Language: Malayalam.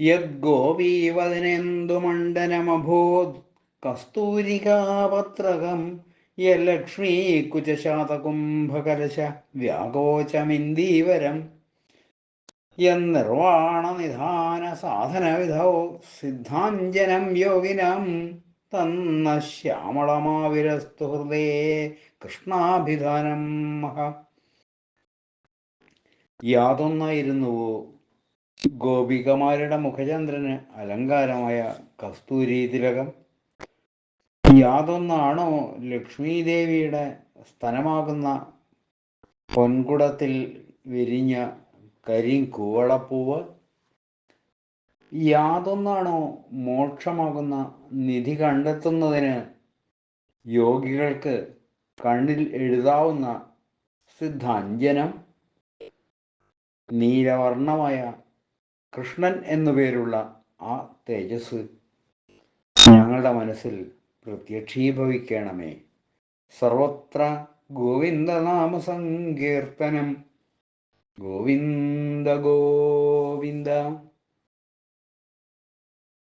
യദ്ഗോപീവദനെന്തു മണ്ഡനമഭൂത് കസ്തൂരികാപത്രകം യലക്ഷ്മീകുചശാതകുംഭകലശ വ്യാഗോചമിന്ദീവരം. വ്യാകോചമിന്ദീവരം യന്നിർവാണനിധാന സാധനവിധൗ സിദ്ധാഞ്ജനം യോഗിനം തന്ന ശ്യാമളമാവിരസ്തു ഹൃദയേ കൃഷ്ണാഭിധാനം മഹ. യാതൊന്നായിരുന്നുവോ ഗോപികമാരുടെ മുഖചന്ദ്രന് അലങ്കാരമായ കസ്തൂരി തിലകം. യാതൊന്നാണോ ലക്ഷ്മീദേവിയുടെ സ്ഥലമാകുന്ന പൊൻകുടത്തിൽ വിരിഞ്ഞ കരിങ്കൂവളപ്പൂവ് യാതൊന്നാണോ മോക്ഷമാകുന്ന നിധി കണ്ടെത്തുന്നതിന് യോഗികൾക്ക് കണ്ണിൽ എഴുതാവുന്ന സിദ്ധാഞ്ജനം? നീലവർണമായ കൃഷ്ണൻ എന്നു പേരുള്ള ആ തേജസ് ഞങ്ങളുടെ മനസ്സിൽ പ്രത്യക്ഷീഭവിക്കണമേ. സർവത്ര ഗോവിന്ദനാമ സങ്കീർത്തനം ഗോവിന്ദ ഗോവിന്ദ.